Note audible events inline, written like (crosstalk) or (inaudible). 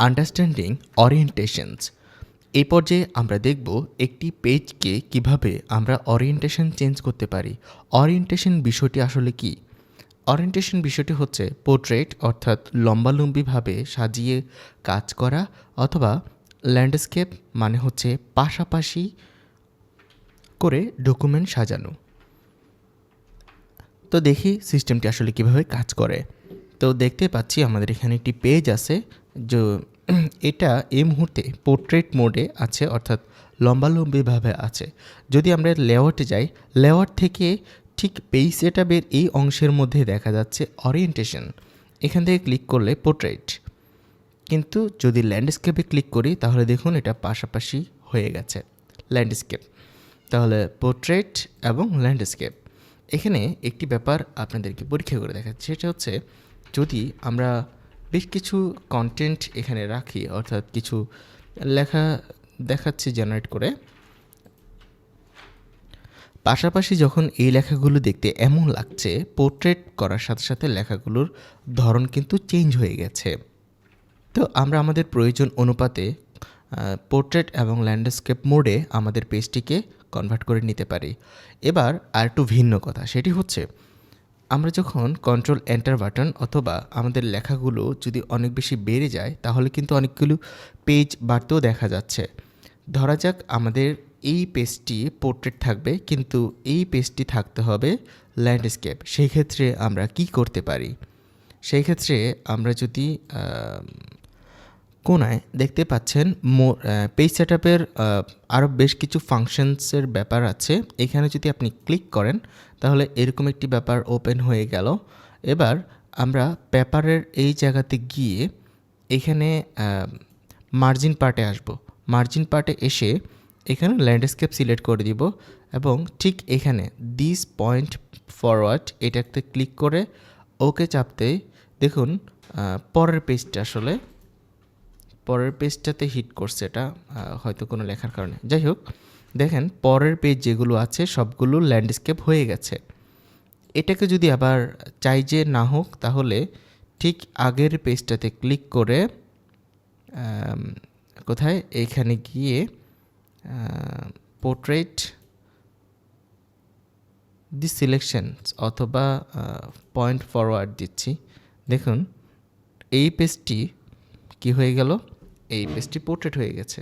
Understanding অরিয়েন্টেশনস এই পর্যায়ে আমরা দেখব একটি পেজকে কীভাবে আমরা অরিয়েন্টেশন চেঞ্জ করতে পারি। অরিয়েন্টেশন বিষয়টি আসলে কি? অরিয়েন্টেশন বিষয়টি হচ্ছে পোর্ট্রেট অর্থাৎ লম্বালম্বিভাবে সাজিয়ে কাজ করা অথবা ল্যান্ডস্কেপ মানে হচ্ছে পাশাপাশি করে ডকুমেন্ট সাজানো। তো দেখি সিস্টেমটি আসলে কীভাবে কাজ করে। তো দেখতে পাচ্ছি আমাদের এখানে একটি পেজ আছে, যে (clears throat) এটা এই মুহূর্তে পোর্ট্রেট মোডে আছে, অর্থাৎ লম্বালম্বিভাবে আছে। যদি আমরা লেআউটে যাই লেআউট থেকে ঠিক পেজ সেটআপের এই অংশের মধ্যে দেখা যাচ্ছে অরিয়েন্টেশন এখান থেকে ক্লিক করলে পোর্ট্রেট কিন্তু যদি ল্যান্ডস্কেপে ক্লিক করি, তাহলে দেখুন এটা পাশাপাশি হয়ে গেছে ল্যান্ডস্কেপ তাহলে পোর্ট্রেট এবং ল্যান্ডস্কেপ এখানে একটি ব্যাপার আপনাদেরকে পরীক্ষা করে দেখাচ্ছি, সেটা হচ্ছে যদি আমরা বেশ কিছু কন্টেন্ট এখানে রাখি, অর্থাৎ কিছু লেখা দেখাচ্ছি জেনারেট করে। পাশাপাশি যখন এই লেখাগুলো দেখতে এমন লাগছে পোর্ট্রেট করার সাথে সাথে লেখাগুলোর ধরন কিন্তু চেঞ্জ হয়ে গেছে। তো আমরা আমাদের প্রয়োজন অনুপাতে পোর্ট্রেট এবং ল্যান্ডস্কেপ মোডে আমাদের পেজটিকে কনভার্ট করে নিতে পারি। এবার আর একটু ভিন্ন কথা, সেটি হচ্ছে আমরা যখন কন্ট্রোল এন্টার বাটন অথবা আমাদের লেখাগুলো যদি অনেক বেশি বেড়ে যায়, তাহলে কিন্তু অনেকগুলো পেজ বাড়তেও দেখা যাচ্ছে। ধরা যাক আমাদের এই পেজটি পোর্ট্রেট থাকবে, কিন্তু এই পেজটি থাকতে হবে ল্যান্ডস্কেপ সেই ক্ষেত্রে আমরা কি করতে পারি? সেই ক্ষেত্রে আমরা যদি কোনায় দেখতে পাচ্ছেন পেজ সেট আপের আরও বেশ কিছু ফাংশনসের ব্যাপার আছে। এখানে যদি আপনি ক্লিক করেন, তাহলে এরকম একটি ব্যাপার ওপেন হয়ে গেল। এবার আমরা পেপারের এই জায়গাতে গিয়ে এখানে মার্জিন পার্টে আসব। মার্জিন পার্টে এসে এখানে ল্যান্ডস্কেপ সিলেক্ট করে দিব এবং ঠিক এখানে দিস পয়েন্ট ফরওয়ার্ড এটাতে ক্লিক করে ওকে চাপতে দেখুন পরের পেজটা আসলে পরের পেজটাতে হিট করছে এটা হয়তো কোনো লেখার কারণে। যাই হোক, দেখেন, পরের পেজ যেগুলো আছে, সবগুলো ল্যান্ডস্কেপ হয়ে গেছে। এটাকে যদি আবার চাই যে না হোক, তাহলে ঠিক আগের পেজটাতে ক্লিক করে কোথায়? এখানে গিয়ে পোর্ট্রেট দি সিলেকশন অথবা পয়েন্ট ফরওয়ার্ড দিচ্ছি। দেখুন, এই পেজটি কি হয়ে গেল? এই পেজটি পোর্ট্রেট হয়ে গেছে।